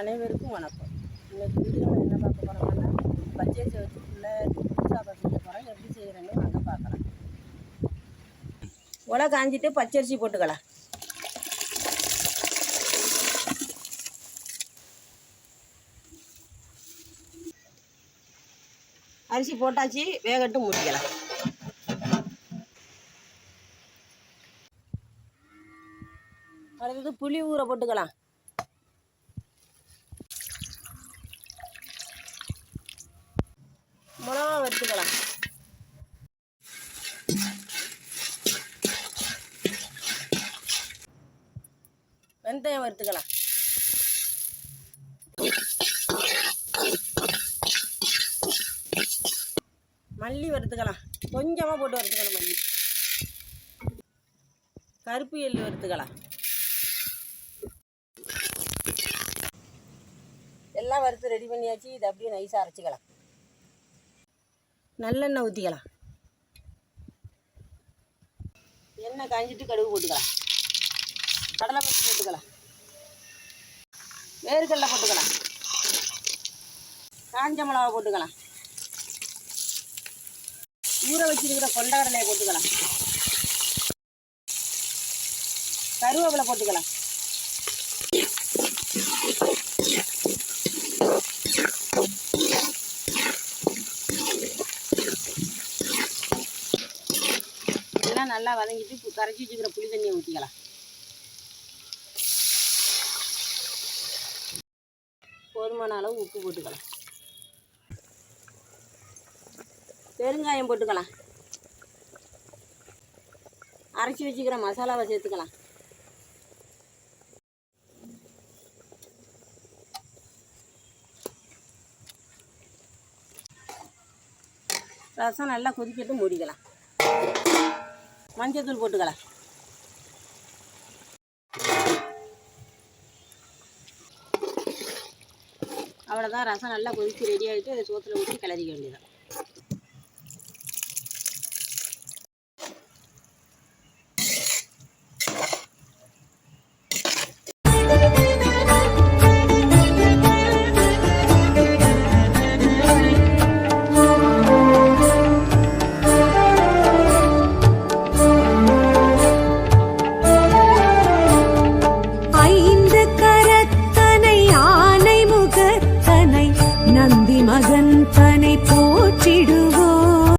அனைவருக்கும் வணக்கம். இன்னைக்கு வீடியோவில் என்ன பார்க்க போகிறோம்னா பச்சரிசி வச்சு ஃபுல்லாக சாப்பாடு செய்ய போகிறோம் எப்படி செய்கிறேன்னு வாங்க பார்க்கலாம். உலை காஞ்சிட்டு பச்சரிசி போட்டுக்கலாம். அரிசி போட்டாச்சு வேகட்டு முடிக்கலாம். அடுத்தது புளி ஊற போட்டுக்கலாம். எடுத்துக்கலாம். வெந்தயம் வறுத்துக்கலாம் மல்லி வறுத்துக்கலாம் கொஞ்சமாக போட்டு வறுத்துக்கலாம் மல்லி. கருப்பு எள்ளு வறுத்துக்கலாம் எல்லாம் வறுத்து ரெடி பண்ணியாச்சு. இதை அப்படியே நைஸாக அரைச்சிக்கலாம். நல்லெண்ணெய் ஊற்றிக்கலாம் எண்ணெய் காய்ஞ்சிட்டு கடுகு போட்டுக்கலாம். கடலை பருப்பு போட்டுக்கலாம். வேர்க்கடலை போட்டுக்கலாம். காஞ்ச மிளகா போட்டுக்கலாம். ஊற வச்சிருக்கிற கொண்டக்கடலையை போட்டுக்கலாம். கருவேப்பிலை போட்டுக்கலாம். இதெல்லாம் நல்லா வதங்கிட்டு கரைச்சி வச்சுக்கிற புளி தண்ணியை ஊற்றிக்கலாம் போதுமான அளவு உப்பு போட்டுக்கலாம். பெருங்காயம் போட்டுக்கலாம். அரைச்சி வச்சுக்கிற மசாலாவை சேர்த்துக்கலாம். ரசம் நல்லா கொதிக்கட்டு மூடிக்கலாம். மஞ்சத்தூள் போட்டுக்கலாம் அவ்வளோதான் ரசம் நல்லா கொதித்து ரெடி ஆகிட்டு அதை சோத்தில் ஊற்றி கிளறிக்க வேண்டியதான்